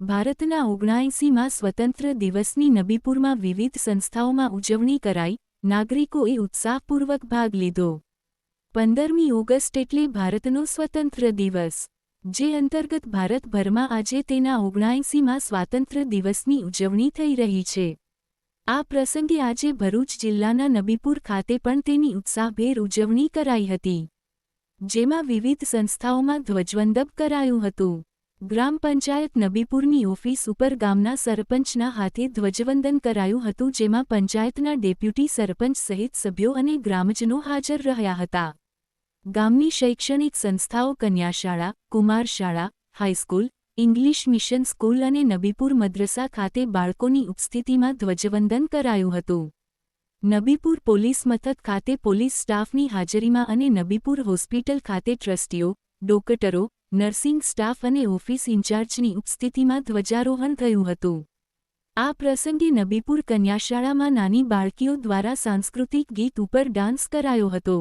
ભારતના ઓગણાએંસીમાં સ્વતંત્ર દિવસની નબીપુરમાં વિવિધ સંસ્થાઓમાં ઉજવણી કરાઈ, નાગરિકોએ ઉત્સાહપૂર્વક ભાગ લીધો. પંદરમી ઓગસ્ટ એટલે ભારતનો સ્વતંત્ર દિવસ. જે અંતર્ગત ભારતભરમાં આજે તેના ઓગણાએંસીમાં સ્વાતંત્ર્ય દિવસની ઉજવણી થઈ રહી છે. આ પ્રસંગે આજે ભરૂચ જિલ્લાના નબીપુર ખાતે પણ તેની ઉત્સાહભેર ઉજવણી કરાઈ હતી. જેમાં વિવિધ સંસ્થાઓમાં ધ્વજવંદપ કરાયું હતું. ગ્રામ પંચાયત નબીપુરની ઓફિસ ઉપર ગામના સરપંચના હાથે ધ્વજવંદન કરાયું હતું, જેમાં પંચાયતના ડેપ્યુટી સરપંચ સહિત સભ્યો અને ગ્રામજનો હાજર રહ્યા હતા. ગામની શૈક્ષણિક સંસ્થાઓ કન્યાશાળા, કુમારશાળા, high school, English mission school અને નબીપુર મદ્રસા ખાતે બાળકોની ઉપસ્થિતિમાં ધ્વજવંદન કરાયું હતું. નબીપુર પોલીસ મથક ખાતે પોલીસ સ્ટાફની હાજરીમાં અને નબીપુર હોસ્પિટલ ખાતે ટ્રસ્ટીઓ, ડોકટરો નર્સિંગ સ્ટાફ અને ઓફિસ ઇન્ચાર્જની ઉપસ્થિતિમાં ધ્વજારોહણ થયું હતું. આ પ્રસંગે નબીપુર કન્યાશાળામાં નાની બાળકીઓ દ્વારા સાંસ્કૃતિક ગીત ઉપર ડાન્સ કરાયો હતો.